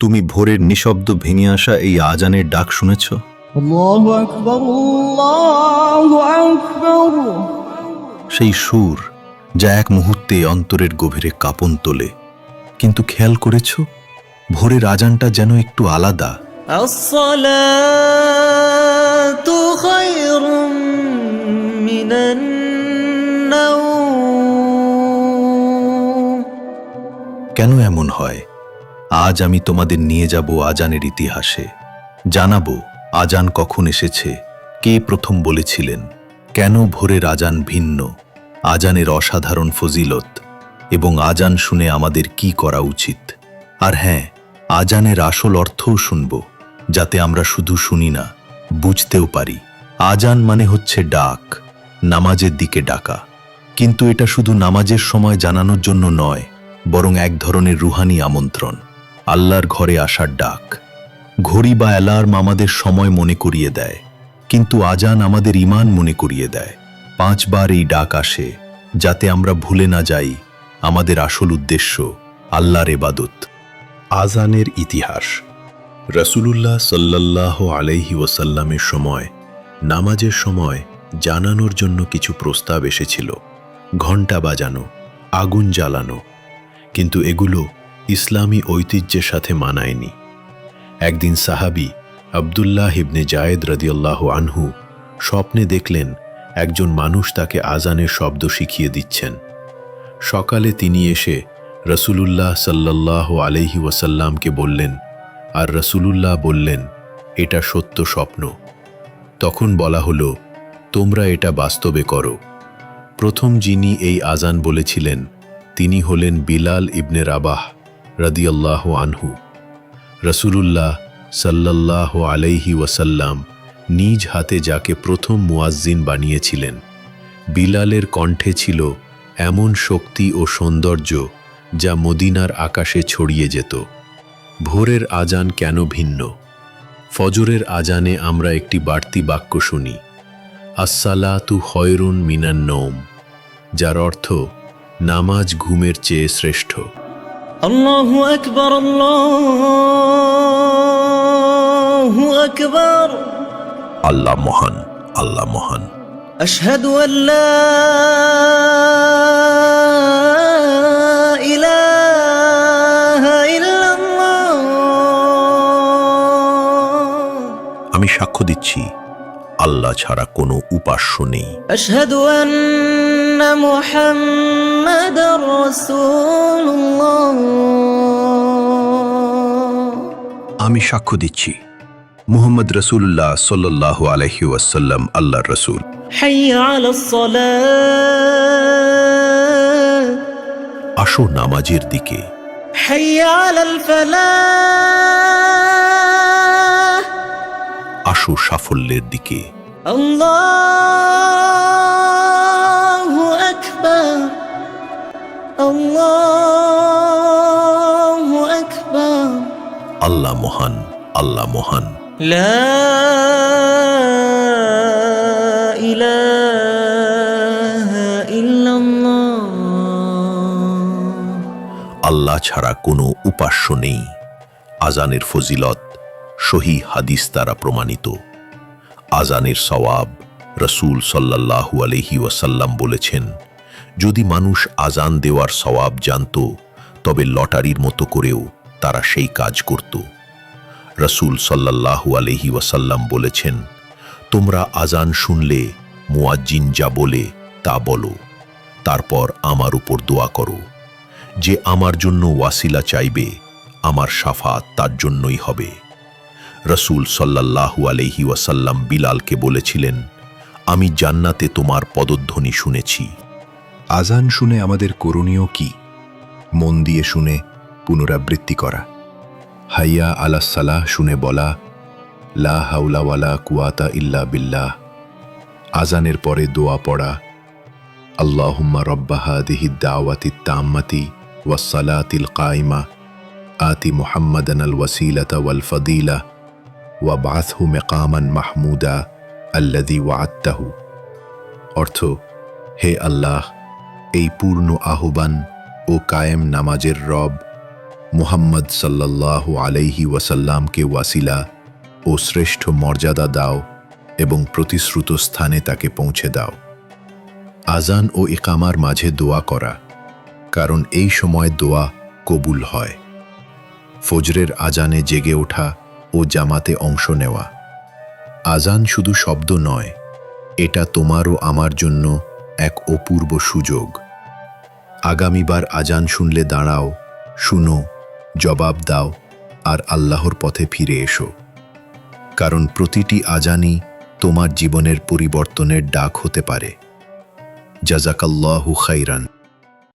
তুমি ভোরের নিশব্দ ভেঙে আসা এই আজানের ডাক শুনেছ? সেই সুর যা এক মুহূর্তে অন্তরের গভীরে কাঁপন তোলে। কিন্তু খেয়াল করেছ? ভোরের আজানটা যেন একটু আলাদা। কেন এমন হয়? আজ আমি তোমাদের নিয়ে যাব আজানের ইতিহাসে। জানাব আজান কখন এসেছে, কে প্রথম বলেছিলেন, কেন ভোরের আজান ভিন্ন, আজানের অসাধারণ ফজিলত, এবং আজান শুনে আমাদের কি করা উচিত। আর হ্যাঁ আজানের আসল অর্থও শুনব, যাতে আমরা শুধু শুনি না, বুঝতেও পারি। আজান মানে হচ্ছে ডাক, নামাজের দিকে ডাকা। কিন্তু এটা শুধু নামাজের সময় জানানোর জন্য নয়, বরং এক ধরনের রুহানি আমন্ত্রণ। আল্লাহর ঘরে আসার ডাক। ঘড়ি বা অ্যালার্ম আমাদের সময় মনে করিয়ে দেয়, কিন্তু আজান আমাদের ইমান মনে করিয়ে দেয়। পাঁচবার এই ডাক আসে, যাতে আমরা ভুলে না যাই আমাদের আসল উদ্দেশ্য, আল্লাহর এবাদত আজানের ইতিহাস। রসুলুল্লাহ সাল্লাল্লাহ আলাইহি ওয়াসাল্লামের সময়, নামাজের সময় জানানোর জন্য কিছু প্রস্তাব এসেছিল। ঘণ্টা বাজানো, আগুন জ্বালানো, কিন্তু এগুলো ইসলামী ঐতিহ্যের সাথে মানায়নি। একদিন সাহাবি আবদুল্লাহ ইবনে জায়েদ রদিয়াল্লাহ আনহু স্বপ্নে দেখলেন একজন মানুষ তাকে আজানের শব্দ শিখিয়ে দিচ্ছেন। সকালে তিনি এসে রসুলুল্লাহ সাল্লাল্লাহু আলহি ওয়াসাল্লামকে বললেন, আর রসুলুল্লাহ বললেন, এটা সত্য স্বপ্ন। তখন বলা হলো, তোমরা এটা বাস্তবে করো। প্রথম যিনি এই আজান বলেছিলেন, তিনি হলেন বিলাল ইবনে রাবাহ। রদিয়াল্লাহ আনহু। রসুলুল্লাহ সাল্লাল্লাহ আলাইহি ওয়াসাল্লাম নিজ হাতে যাকে প্রথম মুয়াজ্জিন বানিয়েছিলেন, বিলালের কণ্ঠে ছিল এমন শক্তি ও সৌন্দর্য যা মদিনার আকাশে ছড়িয়ে যেত। ভোরের আজান কেন ভিন্ন? ফজরের আজানে আমরা একটি বাড়তি বাক্য শুনি, আসসালাতু খয়রুন মিনান নৌম যার অর্থ নামাজ ঘুমের চেয়ে শ্রেষ্ঠ। আল্লাহু আকবর আল্লাহু আকবর। আল্লাহ মহান আল্লাহ মহান। আশহাদু আল্লা ইলাহা ইল্লাল্লাহ। আমি সাক্ষ্য দিচ্ছি আল্লাহ ছাড়া কোনো উপাস্য নেই। আমি সাক্ষ্য দিচ্ছি মুহাম্মদ রসুল্লাহ সাল্লাল্লাহু আলহি ওয়াসাল্লাম আল্লাহ রসুল। আসো নামাজের দিকে। আসো সাফল্যের দিকে। الله أكبر الله أكبر আল্লাহ মহান আল্লাহ মহান لا إله إلا الله আল্লাহ ছাড়া কোনো উপাস্য নেই আজানের ফজিলত সহি হাদিস দ্বারা প্রমাণিত আজানের সওয়াব রসুল সাল্লাল্লাহু আলহি ওয়াসাল্লাম বলেছেন, যদি মানুষ আজান দেওয়ার সওয়াব জানত, তবে লটারির মতো করেও তারা সেই কাজ করত। রসুল সাল্লাল্লাহু আলহি ওয়াসাল্লাম বলেছেন, তোমরা আজান শুনলে, মুয়াজ্জিন যা বলে তা বলো, তারপর আমার উপর দোয়া করো। যে আমার জন্য ওয়াসিলা চাইবে, আমার সাফা তার জন্যই হবে। রসুল সাল্লাল্লাহু আলহি ওয়াসাল্লাম বিলালকে বলেছিলেন, আমি জান্নাতে তোমার পদধ্বনি শুনেছি। আজান শুনে আমাদের করণীয় কি? মন দিয়ে শুনে, পুনরাবৃত্তি করা। হাইয়া আলা সালাহ শুনে বলা, লা হাউলা ওয়ালা কুয়াতা ইল্লা বিল্লাহ। আজানের পরে দোয়া পড়া, আল্লাহুম্মা রব্বা হাদিহি দাওয়াতি তাম্মাতি ওয়াসসালাতিল কাইমা আতি মুহাম্মাদান আল ওয়াসিলাতা ওয়াল ফাদিলা ওয়া বাথহু মেকামান মাহমুদা আল্লাদি ওয়াত্তাহু অর্থ, হে আল্লাহ, এই পূর্ণ আহ্বান ও কায়েম নামাজের রব মুহাম্মদ সাল্লাল্লাহু আলাইহি ওয়াসাল্লামকে ওয়াসিলা ও শ্রেষ্ঠ মর্যাদা দাও এবং প্রতিশ্রুত স্থানে তাকে পৌঁছে দাও। আজান ও ইকামার মাঝে দোয়া করা, কারণ এই সময় দোয়া কবুল হয়। ফজরের আজানে জেগে ওঠা ও জামাতে অংশ নেওয়া। আজান শুধু শব্দ নয়, এটা তোমার ও আমার জন্য এক অপূর্ব সুযোগ। আগামীবার আজান শুনলে দাঁড়াও, শুনো, জবাব দাও আর আল্লাহর পথে ফিরে এসো। কারণ প্রতিটি আজানই তোমার জীবনের পরিবর্তনের ডাক হতে পারে। জাজাকাল্লাহু খাইরান।